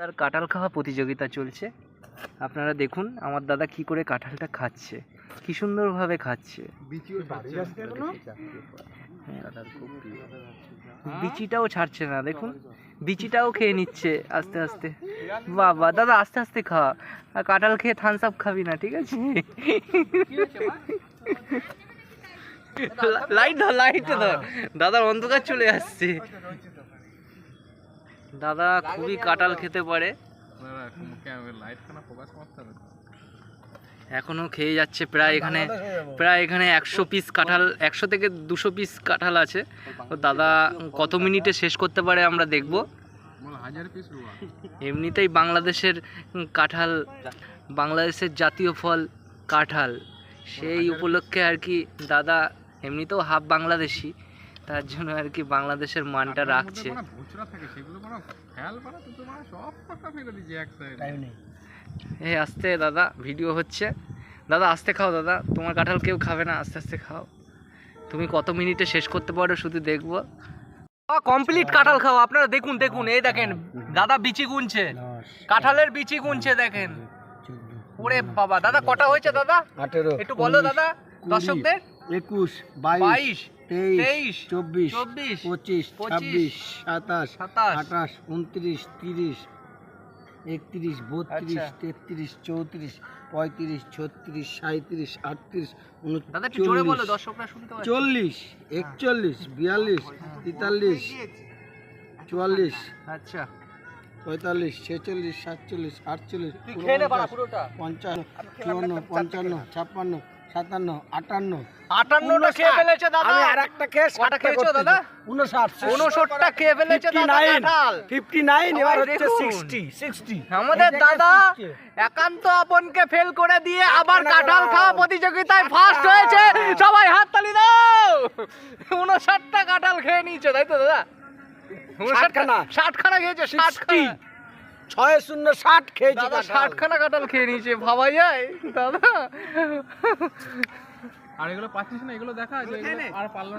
তার কাঁঠাল খাওয়া প্রতিযোগিতা চলছে। আপনারা দেখুন আমার দাদা কি করে কাঁঠালটা খাচ্ছে কি সুন্দরভাবে খাচ্ছে। হ্যাঁ। বিচিটাও ছাড়ছে না দেখুন। বিচিটাও খেয়ে নিচ্ছে আস্তে আস্তে। বাবা দাদা আস্তে আস্তে খা। আর কাঁঠাল খেয়ে থামস আপ খাবি না ঠিক আছে? লাইট ধর লাইট ধর। দাদার অন্ধকার চলে আসছে। দাদা খুবই কাঁঠাল খেতে পারে। এখনও খেয়ে যাচ্ছে প্রায় এখানে প্রায় এখানে একশো পিস কাঁঠাল একশো থেকে দুশো পিস কাঁঠাল আছে। তো দাদা কত মিনিটে শেষ করতে পারে আমরা দেখব। এমনিতেই বাংলাদেশের কাঁঠাল বাংলাদেশের জাতীয় ফল কাঁঠাল। সেই উপলক্ষে আর কি দাদা এমনিতেও হাফ বাংলাদেশি। তার জন্য আর কি বাংলাদেশের মানটা রাখছে। এই আস্তে দাদা ভিডিও হচ্ছে। দাদা আস্তে খাও দাদা তোমার কাঁঠাল কেউ খাবে না আস্তে আস্তে খাও। তুমি কত মিনিটে শেষ করতে পারো শুধু দেখব। কমপ্লিট কাঁঠাল খাও আপনারা দেখুন দেখুন এই দেখেন দাদা বিচি গুনছে। কাঁঠালের বিচি গুনছে দেখেন। ওরে বাবা দাদা কটা হয়েছে দাদা? আঠেরো একটু বলো দাদা দর্শকদের। একুশ বাইশ বাইশ। তেইশ চব্বিশ চব্বিশ পঁচিশ ছাব্বিশ সাতাশ আঠাশ উনত্রিশ তিরিশ একত্রিশ বত্রিশ আচ্ছা। তেত্রিশ চৌত্রিশ পঁয়ত্রিশ ছত্রিশ সাঁত্রিশ আটত্রিশ চল্লিশ একচল্লিশ বিয়াল্লিশ তেতাল্লিশ চুয়াল্লিশ আচ্ছা। পঁয়তাল্লিশ ছেচল্লিশ সাতচল্লিশ আটচল্লিশ পঞ্চান্ন চুয়ান্ন পঞ্চান্ন ছাপ্পান্ন সাতান্ন আটান্ন। আটান্নটা খেয়ে ফেলেছে দাদা? আমি আর একটা খেয়ে কটা খেয়েছো দাদা? উনষাট উনষটটা খেয়ে ফেলেছে দাদা কাঁঠাল ফিফটি নাইন এবার হচ্ছে সিক্সটি সিক্সটি আমাদের দাদা একান্ত আপনকে ফেল করে দিয়ে আবার কাঁঠাল খাওয়া প্রতিযোগিতায় ফার্স্ট হয়েছে। সবাই হাততালি দাও। উনষাটটা কাঁঠাল খেয়ে নিয়েছে তাই তো দাদা? ষাটখানা। ষাটখানা খেয়েছে ষাট সিক্সটি ছয় শূন্য ষাট খেয়েছি ষাটখানা কাঁঠাল খেয়ে নিয়েছে ভাবা যায় দাদা। আর এগুলো পাচ্ছিস না এগুলো দেখা আর পারল না।